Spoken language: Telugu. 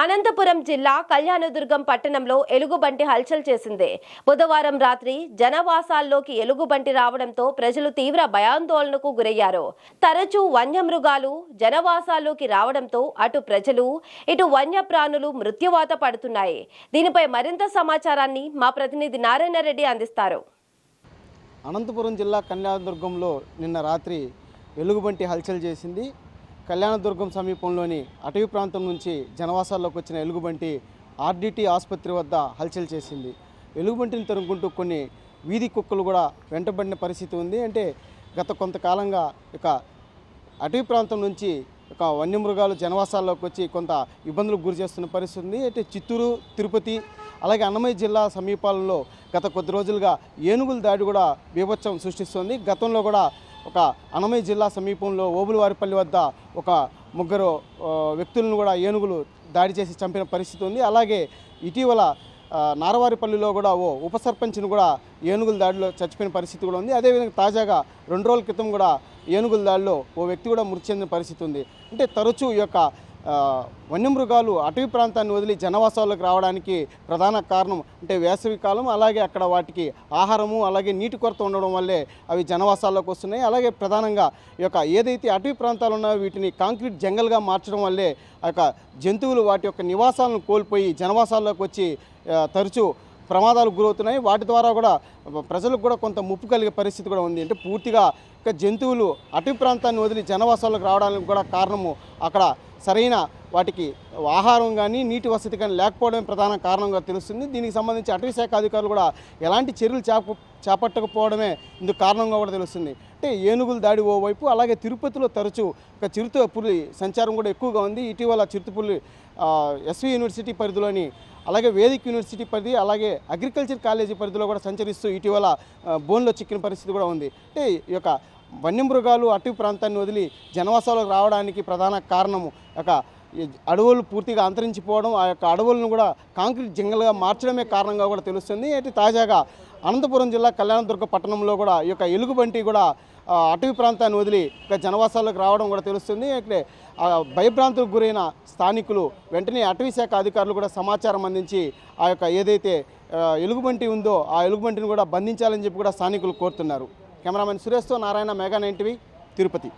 అనంతపురం జిల్లా కళ్యాణదుర్గం పట్టణంలో ఎలుగుబంటి హల్చల్ చేసింది. బుధవారం రాత్రి జనవాసాల్లోకి ఎలుగుబంటి రావడంతో ప్రజలు తీవ్ర భయాందోళనకు గురయ్యారు. తరచూ వన్యమృగాలు జనవాసాల్లోకి రావడంతో అటు ప్రజలు ఇటు వన్యప్రాణులు మృత్యువాత పడుతున్నాయి. దీనిపై మరింత సమాచారాన్ని మా ప్రతినిధి నారాయణ రెడ్డి అందిస్తారు. అనంతపురం జిల్లా కళ్యాణదుర్గంలో నిన్న రాత్రి వెలుగుబంటి హల్చల్ చేసింది. కళ్యాణదుర్గం సమీపంలోని అటవీ ప్రాంతం నుంచి జనవాసాల్లోకి వచ్చిన ఎలుగుబంటి ఆర్డిటి ఆసుపత్రి వద్ద హల్చల్ చేసింది. ఎలుగుబంటిని తరుముకుంటూ కొన్ని వీధి కుక్కలు కూడా వెంటబడిన పరిస్థితి ఉంది. అంటే గత కొంతకాలంగా ఇక అటవీ ప్రాంతం నుంచి ఒక వన్యమృగాలు జనవాసాల్లోకి వచ్చి కొంత ఇబ్బందులకు గురి చేస్తున్న పరిస్థితి ఉంది. అంటే చిత్తూరు తిరుపతి అలాగే అన్నమయ్య జిల్లా సమీపాలలో గత కొద్ది రోజులుగా ఏనుగుల దాడి కూడా బీభత్సం సృష్టిస్తుంది. గతంలో కూడా ఒక అనమయ జిల్లా సమీపంలో ఓబులవారిపల్లి వద్ద ఒక ముగ్గురు వ్యక్తులను కూడా ఏనుగులు దాడి చేసి చంపిన పరిస్థితి ఉంది. అలాగే ఇటీవల నారవారిపల్లిలో కూడా ఓ ఉప సర్పంచ్ను కూడా ఏనుగుల దాడిలో చచ్చిపోయిన పరిస్థితి కూడా ఉంది. అదేవిధంగా తాజాగా రెండు రోజుల క్రితం కూడా ఏనుగుల దాడిలో ఓ వ్యక్తి కూడా మృతి చెందిన పరిస్థితి ఉంది. అంటే తరచూ ఈ యొక్క వన్యమృగాలు అటవీ ప్రాంతాన్ని వదిలి జనవాసాల్లోకి రావడానికి ప్రధాన కారణం అంటే వేసవి కాలం అలాగే అక్కడ వాటికి ఆహారము అలాగే నీటి కొరత ఉండడం వల్లే అవి జనవాసాల్లోకి వస్తున్నాయి. అలాగే ప్రధానంగా ఈ యొక్క ఏదైతే అటవీ ప్రాంతాలు ఉన్నాయో వీటిని కాంక్రీట్ జంగల్గా మార్చడం వల్లే ఆ యొక్క జంతువులు వాటి యొక్క నివాసాలను కోల్పోయి జనవాసాల్లోకి వచ్చి తరచూ ప్రమాదాలకు గురవుతున్నాయి. వాటి ద్వారా కూడా ప్రజలకు కూడా కొంత ముప్పు కలిగే పరిస్థితి కూడా ఉంది. అంటే పూర్తిగా ఇక జంతువులు అటవీ ప్రాంతాన్ని వదిలి జనవాసాలకు రావడానికి కూడా కారణము అక్కడ సరైన వాటికి ఆహారం కానీ నీటి వసతి కానీ లేకపోవడమే ప్రధాన కారణంగా తెలుస్తుంది. దీనికి సంబంధించి అటవీ శాఖ అధికారులు కూడా ఎలాంటి చర్యలు చేప చేపట్టకపోవడమే ఇందుకు కారణంగా కూడా తెలుస్తుంది. అంటే ఏనుగుల దాడి ఓవైపు అలాగే తిరుపతిలో తరచూ ఒక చిరుత పులి సంచారం కూడా ఎక్కువగా ఉంది. ఇటీవల చిరుతపులి ఎస్వి యూనివర్సిటీ పరిధిలోని అలాగే వేదిక్ యూనివర్సిటీ పరిధి అలాగే అగ్రికల్చర్ కాలేజీ పరిధిలో కూడా సంచరిస్తూ ఇటీవల బోన్లో చిక్కిన పరిస్థితి కూడా ఉంది. అంటే ఈ యొక్క వన్యమృగాలు అటవీ ప్రాంతాన్ని వదిలి జనవాసాలకు రావడానికి ప్రధాన కారణము ఒక అడవులు పూర్తిగా అంతరించిపోవడం ఆ యొక్క అడవులను కూడా కాంక్రీట్ జింగల్గా మార్చడమే కారణంగా కూడా తెలుస్తుంది. అయితే తాజాగా అనంతపురం జిల్లా కళ్యాణదుర్గ పట్టణంలో కూడా ఈ యొక్క ఎలుగుబంటి కూడా అటవీ ప్రాంతాన్ని వదిలి ఇక జనవాసాలకు రావడం కూడా తెలుస్తుంది. అయితే ఆ భయభ్రాంతులకు గురైన స్థానికులు వెంటనే అటవీ శాఖ అధికారులు కూడా సమాచారం అందించి ఆ యొక్క ఏదైతే ఎలుగుబంటి ఉందో ఆ ఎలుగుబంటిని కూడా బంధించాలని చెప్పి కూడా స్థానికులు కోరుతున్నారు. Cameraman సురేష్తో Narayana mega nine TV Tirupati.